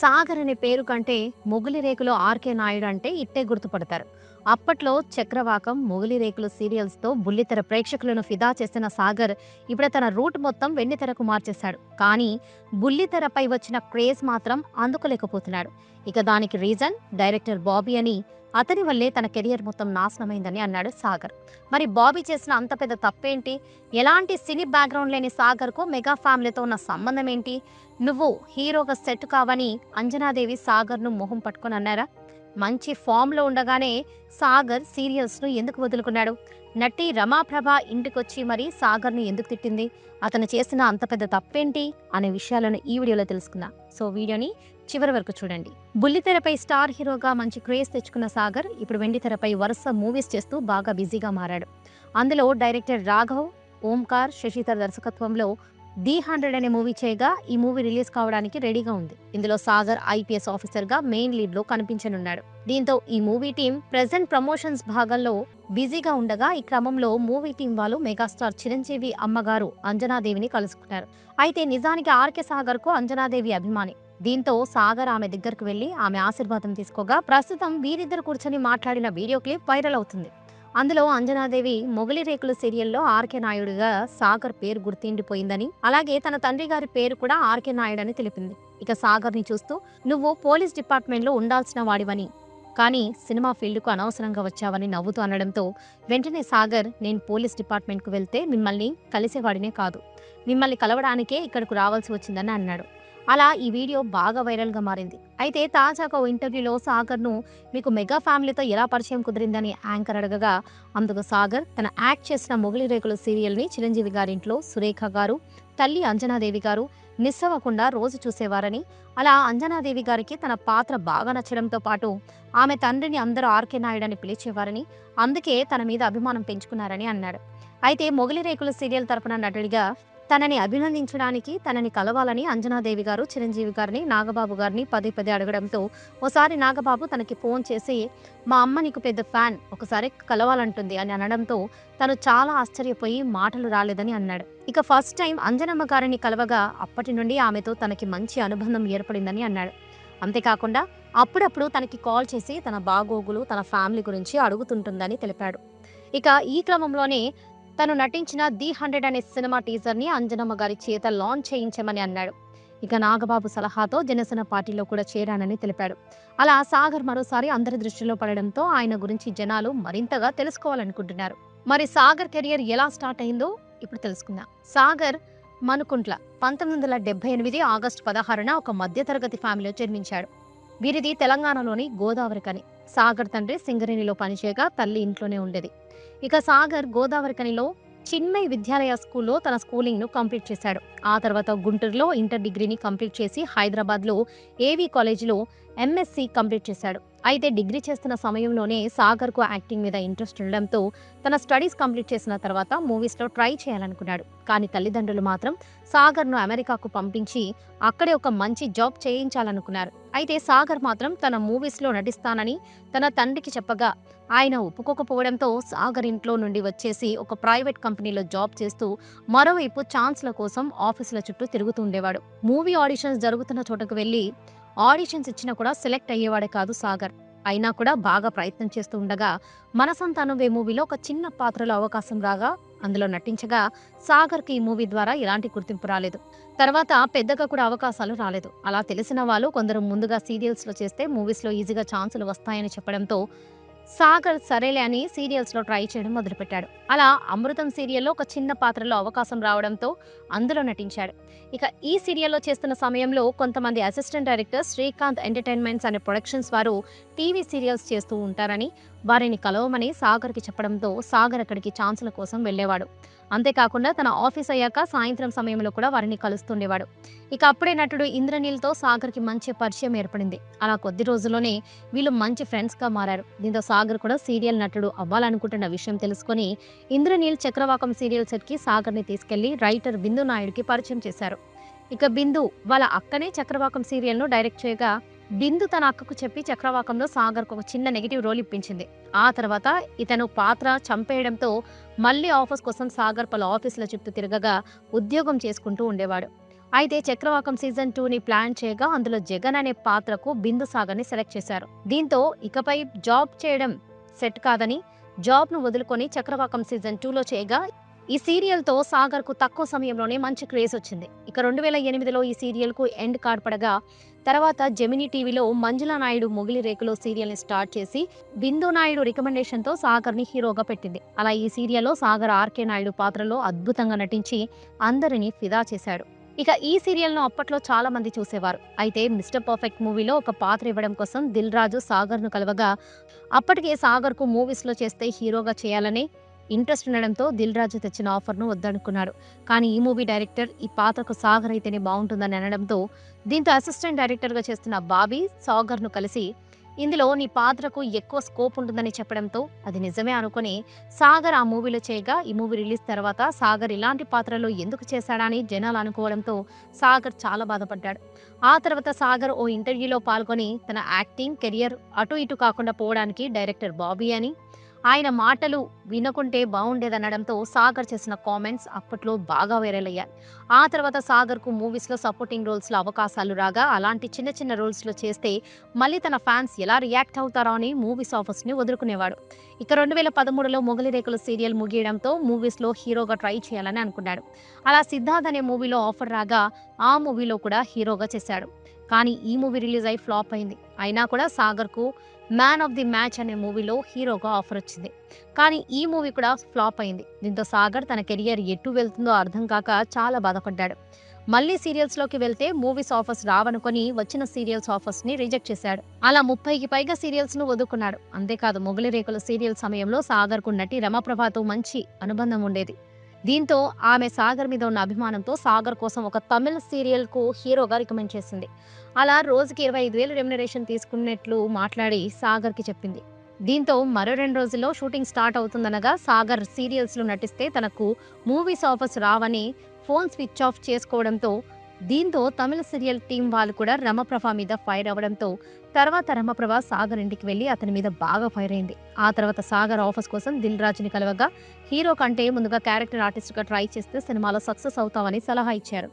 సాగర్ అనే పేరు కంటే మొగులి రేకులో ఆర్కే నాయుడు అంటే ఇట్టే గుర్తుపడతారు. అప్పట్లో చక్రవాకం మొగులి రేకులు సీరియల్స్తో బుల్లితెర ప్రేక్షకులను ఫిదా చేసిన సాగర్ ఇప్పుడే తన రూట్ మొత్తం వెండితెరకు మార్చేశాడు. కానీ బుల్లితెరపై వచ్చిన క్రేజ్ మాత్రం అందుకోలేకపోతున్నాడు. ఇక దానికి రీజన్ డైరెక్టర్ బాబీ అని అతని వల్లే తన కెరియర్ మొత్తం నాశనమైందని అన్నాడు సాగర్. మరి బాబీ చేసిన అంత పెద్ద తప్పేంటి? ఎలాంటి సినీ బ్యాక్గ్రౌండ్ లేని సాగర్కు మెగా ఫ్యామిలీతో ఉన్న సంబంధం ఏంటి? నువ్వు హీరోగా సెట్ కావని అంజనాదేవి సాగర్ను మొహం పట్టుకొని అన్నారా? మంచి ఫామ్లో ఉండగానే సాగర్ సీరియల్స్ను ఎందుకు వదులుకున్నాడు? నటి రమాప్రభ ఇంటికొచ్చి మరి సాగర్ని ఎందుకు తిట్టింది? అతను చేసిన అంత పెద్ద తప్పేంటి? అనే విషయాలను ఈ వీడియోలో తెలుసుకుందాం. సో వీడియోని చివరి వరకు చూడండి. బుల్లితెరపై స్టార్ హీరోగా మంచి క్రేజ్ తెచ్చుకున్న సాగర్ ఇప్పుడు వెండితెరపై వరుస మూవీస్ చేస్తూ బాగా బిజీగా మారాడు. అందులో డైరెక్టర్ రాఘవ్ ఓంకార్ శశిధర్ దర్శకత్వంలో ది హండ్రెడ్ అనే మూవీ చేయగా ఈ మూవీ రిలీజ్ కావడానికి రెడీగా ఉంది. ఇందులో సాగర్ ఐపీఎస్ ఆఫీసర్గా మెయిన్ లీడ్లో కనిపించనున్నాడు. దీంతో ఈ మూవీ టీం ప్రెసెంట్ ప్రమోషన్స్ భాగంలో బిజీగా ఉండగా ఈ క్రమంలో మూవీ టీం వాళ్ళు మెగాస్టార్ చిరంజీవి అమ్మగారు అంజనాదేవిని కలుసుకున్నారు. అయితే నిజానికి ఆర్కే సాగర్కు అంజనాదేవి అభిమాని. దీంతో సాగర్ ఆమె దగ్గరకు వెళ్ళి ఆమె ఆశీర్వాదం తీసుకోగా ప్రస్తుతం వీరిద్దరు కూర్చొని మాట్లాడిన వీడియో క్లిప్ వైరల్ అవుతుంది. అందులో అంజనాదేవి మొగలి రేకుల సీరియల్లో ఆర్కే నాయుడుగా సాగర్ పేరు గుర్తిండిపోయిందని అలాగే తన తండ్రి గారి పేరు కూడా ఆర్కే నాయుడు అని తెలిపింది. ఇక సాగర్ని చూస్తూ నువ్వు పోలీస్ డిపార్ట్మెంట్లో ఉండాల్సిన వాడివని కానీ సినిమా ఫీల్డ్కు అనవసరంగా వచ్చావని నవ్వుతూ అనడంతో వెంటనే సాగర్ నేను పోలీస్ డిపార్ట్మెంట్కు వెళ్తే మిమ్మల్ని కలిసేవాడినే కాదు. మిమ్మల్ని కలవడానికే ఇక్కడకు రావాల్సి వచ్చిందని అన్నాడు. అలా ఈ వీడియో బాగా వైరల్గా మారింది. అయితే తాజాగా ఓ ఇంటర్వ్యూలో సాగర్ను మీకు మెగా ఫ్యామిలీతో ఎలా పరిచయం కుదిరిందని యాంకర్ అడగగా అందుకు సాగర్ తన యాక్ట్ చేసిన మొగలి రేకుల సీరియల్ని చిరంజీవి గారింట్లో సురేఖ గారు తల్లి అంజనాదేవి గారు నిస్సవకుండా రోజు చూసేవారని అలా అంజనాదేవి గారికి తన పాత్ర బాగా నచ్చడంతో పాటు ఆమె తండ్రిని అందరూ ఆర్కే నాయుడు అని పిలిచేవారని అందుకే తన మీద అభిమానం పెంచుకున్నారని అన్నాడు. అయితే మొగలి రేకుల సీరియల్ తరపున నటుడిగా తనని అభినందించడానికి తనని కలవాలని అంజనాదేవి గారు చిరంజీవి గారిని నాగబాబు గారిని పదే పదే అడగడంతో ఓసారి నాగబాబు తనకి ఫోన్ చేసి మా అమ్మ నీకు పెద్ద ఫ్యాన్ ఒకసారి కలవాలంటుంది అని అనడంతో తను చాలా ఆశ్చర్యపోయి మాటలు రాలేదని అన్నాడు. ఇక ఫస్ట్ టైం అంజనమ్మ గారిని కలవగా అప్పటి నుండి ఆమెతో తనకి మంచి అనుబంధం ఏర్పడిందని అన్నాడు. అంతేకాకుండా అప్పుడప్పుడు తనకి కాల్ చేసి తన బాగోగులు తన ఫ్యామిలీ గురించి అడుగుతుంటుందని తెలిపాడు. ఇక ఈ క్రమంలోనే తను నటించిన ది హండ్రెడ్ అనే సినిమా టీజర్ని అంజనమ్మ గారి చేత లాంచ్ చేయించమని అన్నాడు. ఇక నాగబాబు సలహాతో జనసేన పార్టీలో కూడా చేరానని తెలిపాడు. అలా సాగర్ మరోసారి అందరి దృష్టిలో పడడంతో ఆయన గురించి జనాలు మరింతగా తెలుసుకోవాలనుకుంటున్నారు. మరి సాగర్ కెరియర్ ఎలా స్టార్ట్ అయిందో ఇప్పుడు తెలుసుకుందాం. సాగర్ మనుకుంట్ల పంతొమ్మిది వందల డెబ్బై ఎనిమిది ఆగస్టు పదహారున ఒక మధ్యతరగతి ఫ్యామిలీలో జన్మించాడు. వీరిది తెలంగాణలోని గోదావరి కని. సాగర్ తండ్రి సింగరేణిలో పనిచేయగా తల్లి ఇంట్లోనే ఉండేది. ఇక సాగర్ గోదావరి కనిలో చిన్మయ్ విద్యాలయ స్కూల్లో తన స్కూలింగ్ను కంప్లీట్ చేశాడు. ఆ తర్వాత గుంటూరులో ఇంటర్ డిగ్రీని కంప్లీట్ చేసి హైదరాబాద్లో ఏవీ కాలేజీలో ఎంఎస్సి కంప్లీట్ చేశాడు. అయితే డిగ్రీ చేస్తున్న సమయంలోనే సాగర్కు యాక్టింగ్ మీద ఇంట్రెస్ట్ ఉండడంతో తన స్టడీస్ కంప్లీట్ చేసిన తర్వాత మూవీస్లో ట్రై చేయాలనుకున్నాడు. కానీ తల్లిదండ్రులు మాత్రం సాగర్ను అమెరికాకు పంపించి అక్కడే ఒక మంచి జాబ్ చేయించాలనుకున్నారు. అయితే సాగర్ మాత్రం తన మూవీస్లో నటిస్తానని తన తండ్రికి చెప్పగా ఆయన ఒప్పుకోకపోవడంతో సాగర్ ఇంట్లో నుండి వచ్చేసి ఒక ప్రైవేట్ కంపెనీలో జాబ్ చేస్తూ మరోవైపు ఛాన్స్ల కోసం ఆఫీసుల చుట్టూ తిరుగుతూ ఉండేవాడు. మూవీ ఆడిషన్స్ జరుగుతున్న చోటకు వెళ్ళి ఆడిషన్స్ ఇచ్చినా కూడా సెలెక్ట్ అయ్యేవాడే కాదు సాగర్. అయినా కూడా బాగా ప్రయత్నం చేస్తూ ఉండగా మనసంతానం వే మూవీలో ఒక చిన్న పాత్రలో అవకాశం రాగా అందులో నటించగా సాగర్కి ఈ మూవీ ద్వారా ఎలాంటి గుర్తింపు రాలేదు. తర్వాత పెద్దగా కూడా అవకాశాలు రాలేదు. అలా తెలిసిన వాళ్ళు కొందరు ముందుగా సీరియల్స్లో చేస్తే మూవీస్లో ఈజీగా ఛాన్సులు వస్తాయని చెప్పడంతో సాగర్ సరేలే అని సీరియల్స్లో ట్రై చేయడం మొదలుపెట్టాడు. అలా అమృతం సీరియల్లో ఒక చిన్న పాత్రలో అవకాశం రావడంతో అందులో నటించాడు. ఇక ఈ సీరియల్లో చేస్తున్న సమయంలో కొంతమంది అసిస్టెంట్ డైరెక్టర్ శ్రీకాంత్ ఎంటర్టైన్మెంట్స్ అనే ప్రొడక్షన్స్ వారు టీవీ సీరియల్స్ చేస్తూ ఉంటారని వారిని కలవమని సాగర్కి చెప్పడంతో సాగర్ అక్కడికి ఛాన్సుల కోసం వెళ్ళేవాడు. అంతేకాకుండా తన ఆఫీస్ అయ్యాక సాయంత్రం సమయంలో కూడా వారిని కలుస్తుండేవాడు. ఇక అప్పుడే నటుడు ఇంద్రనీల్తో సాగర్కి మంచి పరిచయం ఏర్పడింది. అలా కొద్ది రోజుల్లోనే వీళ్ళు మంచి ఫ్రెండ్స్గా మారారు. దీంతో సాగర్ కూడా సీరియల్ నటుడు అవ్వాలనుకుంటున్న విషయం తెలుసుకొని ఇంద్రనీల్ చక్రవాకం సీరియల్ సెట్కి సాగర్ని తీసుకెళ్ళి రైటర్ బిందు నాయుడుకి పరిచయం చేశారు. ఇక బిందు వాళ్ళ అక్కనే చక్రవాకం సీరియల్ను డైరెక్ట్ చేయగా బిందు తన అక్కకు చెప్పి చక్రవాకంలో సాగర్కు ఒక చిన్న నెగిటివ్ రోల్ ఇప్పించింది. ఆ తర్వాత ఇతను పాత్ర చంపేయడంతో మళ్ళీ ఆఫీస్ కోసం సాగర్ పలు ఆఫీసుల చుట్టూ తిరగగా ఉద్యోగం చేసుకుంటూ ఉండేవాడు. అయితే చక్రవాకం సీజన్ టూని ప్లాన్ చేయగా అందులో జగన్ అనే పాత్రకు బిందు సాగర్ని సెలెక్ట్ చేశారు. దీంతో ఇకపై జాబ్ చేయడం సెట్ కాదని జాబ్ను వదులుకొని చక్రవాకం సీజన్ టూలో చేయగా ఈ సీరియల్తో సాగర్కు తక్కువ సమయంలోనే మంచి క్రేజ్ వచ్చింది. ఇక రెండు వేల ఎనిమిదిలో ఈ సీరియల్కు ఎండ్ కార్డ్ పడగా తర్వాత జెమినీ టీవీలో మంజులా నాయుడు మొగిలి రేకులో సీరియల్ని స్టార్ట్ చేసి బిందు నాయుడు రికమెండేషన్తో సాగర్ని హీరోగా పెట్టింది. అలా ఈ సీరియల్లో సాగర్ ఆర్కే నాయుడు పాత్రలో అద్భుతంగా నటించి అందరినీ ఫిదా చేశాడు. ఇక ఈ సీరియల్ను అప్పట్లో చాలా మంది చూసేవారు. అయితే మిస్టర్ పర్ఫెక్ట్ మూవీలో ఒక పాత్ర ఇవ్వడం కోసం దిల్ రాజు సాగర్ను కలవగా అప్పటికే సాగర్కు మూవీస్లో చేస్తే హీరోగా చేయాలని ఇంట్రెస్ట్ ఉండడంతో దిల్ రాజు తెచ్చిన ఆఫర్ను వద్దనుకున్నాడు. కానీ ఈ మూవీ డైరెక్టర్ ఈ పాత్రకు సాగర్ అయితేనే బాగుంటుందని అనడంతో దీంతో అసిస్టెంట్ డైరెక్టర్గా చేస్తున్న బాబీ సాగర్ను కలిసి ఇందులో నీ పాత్రకు ఎక్కువ స్కోప్ ఉంటుందని చెప్పడంతో అది నిజమే అనుకుని సాగర్ ఆ మూవీలో చేయగా ఈ మూవీ రిలీజ్ తర్వాత సాగర్ ఇలాంటి పాత్రలో ఎందుకు చేశాడని జనాలు అనుకోవడంతో సాగర్ చాలా బాధపడ్డాడు. ఆ తర్వాత సాగర్ ఓ ఇంటర్వ్యూలో పాల్గొని తన యాక్టింగ్ కెరియర్ అటు ఇటు కాకుండా పోవడానికి డైరెక్టర్ బాబీ అని ఆయన మాటలు వినకుంటే బాగుండేదనడంతో సాగర్ చేసిన కామెంట్స్ అప్పట్లో బాగా వైరల్ అయ్యాయి. ఆ తర్వాత సాగర్కు మూవీస్లో సపోర్టింగ్ రోల్స్లో అవకాశాలు రాగా అలాంటి చిన్న చిన్న రోల్స్లో చేస్తే మళ్ళీ తన ఫ్యాన్స్ ఎలా రియాక్ట్ అవుతారో అని మూవీస్ ఆఫర్స్ని వదులుకునేవాడు. ఇక రెండు వేల పదమూడులో మొగలి రేకుల సీరియల్ ముగియడంతో మూవీస్లో హీరోగా ట్రై చేయాలని అనుకున్నాడు. అలా సిద్ధార్థ్ అనే మూవీలో ఆఫర్ రాగా ఆ మూవీలో కూడా హీరోగా చేశాడు. కానీ ఈ మూవీ రిలీజ్ అయి ఫ్లాప్ అయింది. అయినా కూడా సాగర్కు మ్యాన్ ఆఫ్ ది మ్యాచ్ అనే మూవీలో హీరోగా ఆఫర్ వచ్చింది. కానీ ఈ మూవీ కూడా ఫ్లాప్ అయింది. దీంతో సాగర్ తన కెరియర్ ఎటు వెళ్తుందో అర్థం కాక చాలా బాధపడ్డాడు. మళ్ళీ సీరియల్స్లోకి వెళ్తే మూవీస్ ఆఫర్స్ రావనుకొని వచ్చిన సీరియల్స్ ఆఫర్స్ని రిజెక్ట్ చేశాడు. అలా ముప్పైకి పైగా సీరియల్స్ను వదుకున్నాడు అంతేకాదు మొగలి రేకుల సీరియల్ సమయంలో సాగర్కు నటి రమప్రభాతో మంచి అనుబంధం ఉండేది. దీంతో ఆమె సాగర్ మీద ఉన్న అభిమానంతో సాగర్ కోసం ఒక తమిళ సీరియల్కు హీరోగా రికమెండ్ చేసింది. అలా రోజుకి ఇరవై ఐదు వేలు రెమ్యునరేషన్ తీసుకున్నట్లు మాట్లాడి సాగర్కి చెప్పింది. దీంతో మరో రెండు రోజుల్లో షూటింగ్ స్టార్ట్ అవుతుందనగా సాగర్ సీరియల్స్లో నటిస్తే తనకు మూవీస్ ఆఫర్స్ రావని ఫోన్ స్విచ్ ఆఫ్ చేసుకోవడంతో దీంతో తమిళ సీరియల్ టీం వాళ్ళు కూడా రమప్రభ మీద ఫైర్ అవ్వడంతో తర్వాత రమప్రభ సాగర్ ఇంటికి వెళ్ళి అతని మీద బాగా ఫైర్ అయింది. ఆ తర్వాత సాగర్ ఆఫర్స్ కోసం దిల్ రాజుని కలవగా హీరో కంటే ముందుగా క్యారెక్టర్ ఆర్టిస్ట్గా ట్రై చేస్తే సినిమాలో సక్సెస్ అవుతామని సలహా ఇచ్చారు.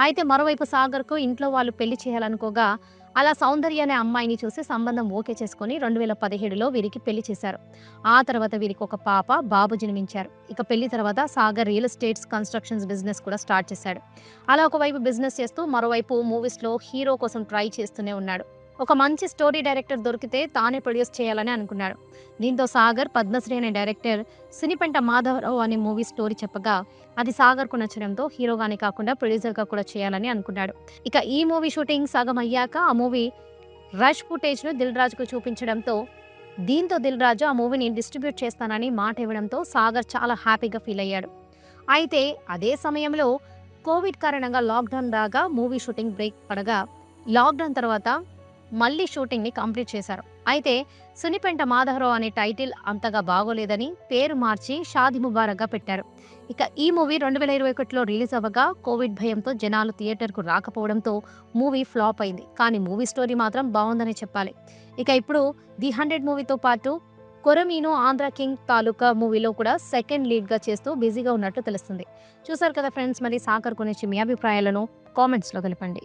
అయితే మరోవైపు సాగర్కు ఇంట్లో వాళ్ళు పెళ్ళి చేయాలనుకోగా అలా సౌందర్య అనే అమ్మాయిని చూసి సంబంధం ఓకే చేసుకుని రెండు వేల పదిహేడులో వీరికి పెళ్ళి చేశారు. ఆ తర్వాత వీరికి ఒక పాప బాబు జన్మించారు. ఇక పెళ్ళి తర్వాత Sagar real estates constructions business కూడా స్టార్ట్ చేశాడు. అలా ఒకవైపు బిజినెస్ చేస్తూ మరోవైపు మూవీస్లో హీరో కోసం ట్రై చేస్తూనే ఉన్నాడు. ఒక మంచి స్టోరీ డైరెక్టర్ దొరికితే తానే ప్రొడ్యూస్ చేయాలని అనుకున్నాడు. దీంతో సాగర్ పద్మశ్రీ అనే డైరెక్టర్ సినిపెంట మాధవరావు అనే మూవీ స్టోరీ చెప్పగా అది సాగర్కు నచ్చడంతో హీరోగానే కాకుండా ప్రొడ్యూసర్గా కూడా చేయాలని అనుకున్నాడు. ఇక ఈ మూవీ షూటింగ్ సగం అయ్యాక ఆ మూవీ రష్ ఫుటేజ్ను దిల్ రాజుకు చూపించడంతో దీంతో దిల్ రాజు ఆ మూవీని డిస్ట్రిబ్యూట్ చేస్తానని మాట ఇవ్వడంతో సాగర్ చాలా హ్యాపీగా ఫీల్ అయ్యాడు. అయితే అదే సమయంలో కోవిడ్ కారణంగా లాక్డౌన్ రాగా మూవీ షూటింగ్ బ్రేక్ పడగా లాక్డౌన్ తర్వాత మళ్ళీ షూటింగ్ని కంప్లీట్ చేశారు. అయితే సునిపెంట మాధవరావు అనే టైటిల్ అంతగా బాగోలేదని పేరు మార్చి షాది ముబారక్గా పెట్టారు. ఇక ఈ మూవీ రెండు వేల ఇరవై ఒకటిలో రిలీజ్ అవ్వగా కోవిడ్ భయంతో జనాలు థియేటర్కు రాకపోవడంతో మూవీ ఫ్లాప్ అయింది. కానీ మూవీ స్టోరీ మాత్రం బాగుందని చెప్పాలి. ఇక ఇప్పుడు ది హండ్రెడ్ మూవీతో పాటు కొరమీను ఆంధ్ర కింగ్ తాలూకా మూవీలో కూడా సెకండ్ లీడ్గా చేస్తూ బిజీగా ఉన్నట్టు తెలుస్తుంది. చూసారు కదా ఫ్రెండ్స్ మరి సాకర్ గురించి మీ అభిప్రాయాలను కామెంట్స్లో తెలపండి.